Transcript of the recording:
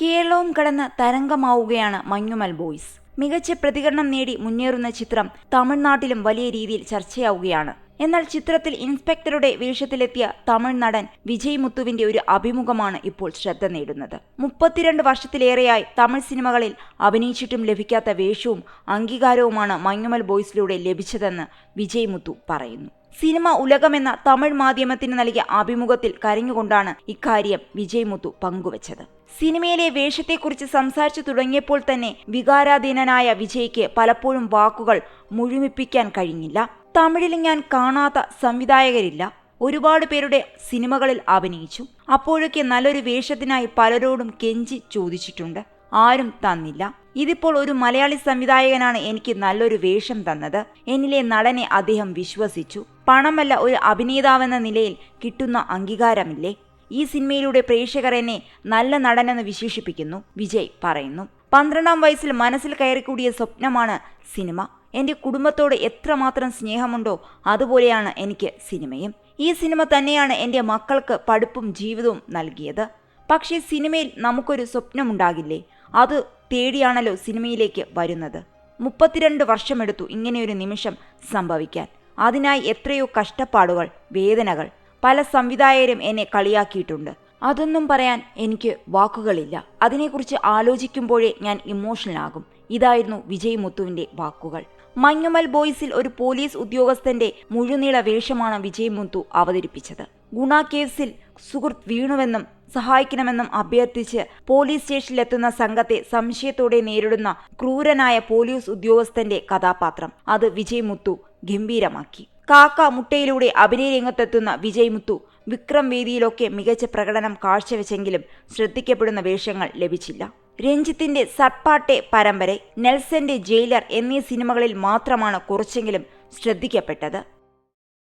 കേരളവും കടന്ന് തരംഗമാവുകയാണ് മഞ്ഞുമൽ ബോയ്സ്. മികച്ച പ്രതികരണം നേടി മുന്നേറുന്ന ചിത്രം തമിഴ്നാട്ടിലും വലിയ രീതിയിൽ ചർച്ചയാവുകയാണ്. എന്നാൽ ചിത്രത്തിൽ ഇൻസ്പെക്ടറുടെ വേഷത്തിലെത്തിയ തമിഴ് നടൻ വിജയ് മുത്തുവിന്റെ ഒരു അഭിമുഖമാണ് ഇപ്പോൾ ശ്രദ്ധ നേടുന്നത്. മുപ്പത്തിരണ്ട് വർഷത്തിലേറെയായി തമിഴ് സിനിമകളിൽ അഭിനയിച്ചിട്ടും ലഭിക്കാത്ത വേഷവും അംഗീകാരവുമാണ് മഞ്ഞുമൽ ബോയ്സിലൂടെ ലഭിച്ചതെന്ന് വിജയ് മുത്തു പറയുന്നു. സിനിമ ഉലകമെന്ന തമിഴ് മാധ്യമത്തിന് നൽകിയ അഭിമുഖത്തിൽ കരഞ്ഞുകൊണ്ടാണ് ഇക്കാര്യം വിജയ് മുത്തു പങ്കുവച്ചത്. സിനിമയിലെ വേഷത്തെക്കുറിച്ച് സംസാരിച്ചു തുടങ്ങിയപ്പോൾ തന്നെ വികാരാധീനനായ വിജയ്ക്ക് പലപ്പോഴും വാക്കുകൾ മുഴുമിപ്പിക്കാൻ കഴിഞ്ഞില്ല. തമിഴിൽ ഞാൻ കാണാത്ത സംവിധായകരില്ല. ഒരുപാട് പേരുടെ സിനിമകളിൽ അഭിനയിച്ചു. അപ്പോഴൊക്കെ നല്ലൊരു വേഷത്തിനായി പലരോടും കെഞ്ചി ചോദിച്ചിട്ടുണ്ട്. ആരും തന്നില്ല. ഇതിപ്പോൾ ഒരു മലയാളി സംവിധായകനാണ് എനിക്ക് നല്ലൊരു വേഷം തന്നത്. എന്നിലെ നടനെ അദ്ദേഹം വിശ്വസിച്ചു. പണമല്ല ഒരു അഭിനേതാവെന്ന നിലയിൽ കിട്ടുന്ന അംഗീകാരമില്ലേ? ഈ സിനിമയിലൂടെ പ്രേക്ഷകർ എന്നെ നല്ല നടനെന്ന് വിശേഷിപ്പിക്കുന്നു. വിജയ് പറയുന്നു. പന്ത്രണ്ടാം വയസ്സിൽ മനസ്സിൽ കയറിക്കൂടിയ സ്വപ്നമാണ് സിനിമ. എന്റെ കുടുംബത്തോട് എത്രമാത്രം സ്നേഹമുണ്ടോ അതുപോലെയാണ് എനിക്ക് സിനിമയും. ഈ സിനിമ തന്നെയാണ് എന്റെ മക്കൾക്ക് പഠിപ്പും ജീവിതവും നൽകിയത്. പക്ഷേ സിനിമയിൽ നമുക്കൊരു സ്വപ്നമുണ്ടാകില്ലേ? അത് തേടിയാണല്ലോ സിനിമയിലേക്ക് വരുന്നത്. മുപ്പത്തിരണ്ട് വർഷമെടുത്തു ഇങ്ങനെയൊരു നിമിഷം സംഭവിക്കാൻ. അതിനായി എത്രയോ കഷ്ടപ്പാടുകൾ വേദനകൾ പല സംവിധായകരും എന്നെ കളിയാക്കിയിട്ടുണ്ട്. അതൊന്നും പറയാൻ എനിക്ക് വാക്കുകളില്ല. അതിനെക്കുറിച്ച് ആലോചിക്കുമ്പോഴേ ഞാൻ ഇമോഷണൽ ആകും. ഇതായിരുന്നു വിജയ് മുത്തുവിന്റെ വാക്കുകൾ. മഞ്ഞുമൽ ബോയ്സിൽ ഒരു പോലീസ് ഉദ്യോഗസ്ഥന്റെ മുഴുനീള വേഷമാണ് വിജയ് മുത്തു അവതരിപ്പിച്ചത്. ഗുണ കേസിൽ സുഹൃത്ത് വീണുവെന്നും സഹായിക്കണമെന്നും അഭ്യർത്ഥിച്ച് പോലീസ് സ്റ്റേഷനിലെത്തുന്ന സംഘത്തെ സംശയത്തോടെ നേരിടുന്ന ക്രൂരനായ പോലീസ് ഉദ്യോഗസ്ഥന്റെ കഥാപാത്രം. അത് വിജയ് മുത്തു ഗംഭീരമാക്കി. കാക്ക മുട്ടയിലൂടെ അഭിനയ രംഗത്തെത്തുന്ന വിജയ് മുത്തു വിക്രം വേദിയിലൊക്കെ മികച്ച പ്രകടനം കാഴ്ചവെച്ചെങ്കിലും ശ്രദ്ധിക്കപ്പെടുന്ന വേഷങ്ങൾ ലഭിച്ചില്ല. രഞ്ജിത്തിന്റെ സർപ്പാട്ടെ പരമ്പര നെൽസന്റെ ജയിലർ എന്നീ സിനിമകളിൽ മാത്രമാണ് കുറച്ചെങ്കിലും ശ്രദ്ധിക്കപ്പെട്ടത്.